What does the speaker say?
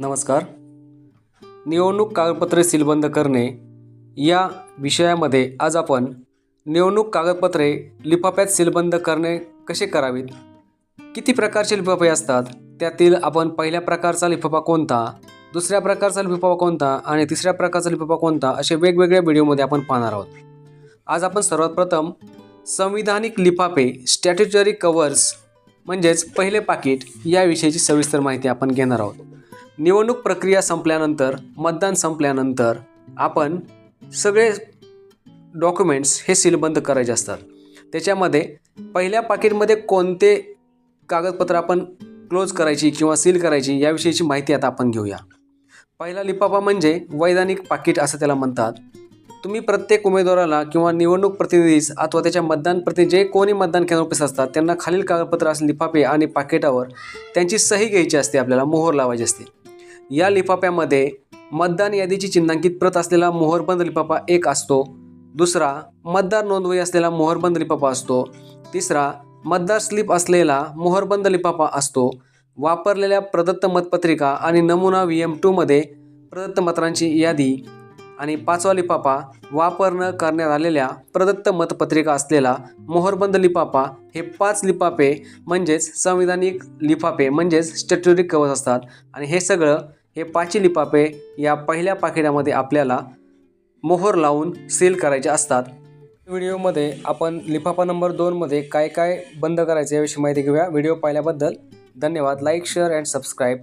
नमस्कार. निवडणूक कागदपत्रे सीलबंद करणे या विषयामध्ये आज आपण निवडणूक कागदपत्रे लिफाफ्यात सीलबंद करणे कसे करावीत? किती प्रकारचे लिफाफे असतात? त्यातील आपण पहिल्या प्रकारचा लिफाफा कोणता दुसऱ्या प्रकारचा लिफाफा कोणता आणि तिसऱ्या प्रकारचा लिफाफा कोणता असे वेगवेगळ्या व्हिडिओमध्ये आपण पाहणार आहोत. आज आपण सर्वात प्रथम संविधानिक लिफाफे स्टॅट्युटरी कवर्स म्हणजेच पहिले पाकिट याविषयीची सविस्तर माहिती आपण घेणार आहोत. निवडणूक प्रक्रिया संपल्यानंतर मतदान संपल्यानंतर आपण सगळे डॉक्युमेंट्स हे सीलबंद करायचे असतात. त्याच्यामध्ये पहिल्या पाकिटमध्ये कोणते कागदपत्र आपण क्लोज करायची किंवा सील करायची याविषयीची माहिती आता आपण घेऊया. पहिला लिफाफा म्हणजे वैधानिक पाकिट असं त्याला म्हणतात. तुम्ही प्रत्येक उमेदवाराला किंवा निवडणूक प्रतिनिधीस अथवा त्याच्या मतदान प्रतिनिधी जे कोणी मतदान केंद्र उपस्थित असतात त्यांना खालील कागदपत्र असले लिफाफे आणि पाकिटावर त्यांची सही घ्यायची असते आपल्याला मोहर लावायची असते. या लिफाफ्यामध्ये मतदान यादीची चिन्हांकित प्रत असलेला मोहरबंद लिफाफा एक असतो दुसरा मतदार नोंदवही असलेला मोहरबंद लिफाफा असतो तिसरा मतदार स्लिप असलेला मोहरबंद लिफाफा असतो. वापरलेल्या प्रदत्त मतपत्रिका आणि नमुना व्ही एम टूमध्ये प्रदत्त मतांची यादी आणि पाचवा लिफाफा वापर न करण्यात आलेल्या प्रदत्त मतपत्रिका असलेला मोहरबंद लिफाफा हे पाच लिफाफे म्हणजेच संविधानिक लिफाफे म्हणजेच स्टॅट्युटरी कवच असतात. आणि हे सगळं हे पाचही लिफाफे या पहिल्या पाकिटामध्ये आपल्याला मोहर लावून सील करायचे असतात. व्हिडिओमध्ये आपण लिफाफा नंबर दोनमध्ये काय काय बंद करायचे याविषयी माहिती घेऊया. व्हिडिओ पाहिल्याबद्दल धन्यवाद. Like share and subscribe.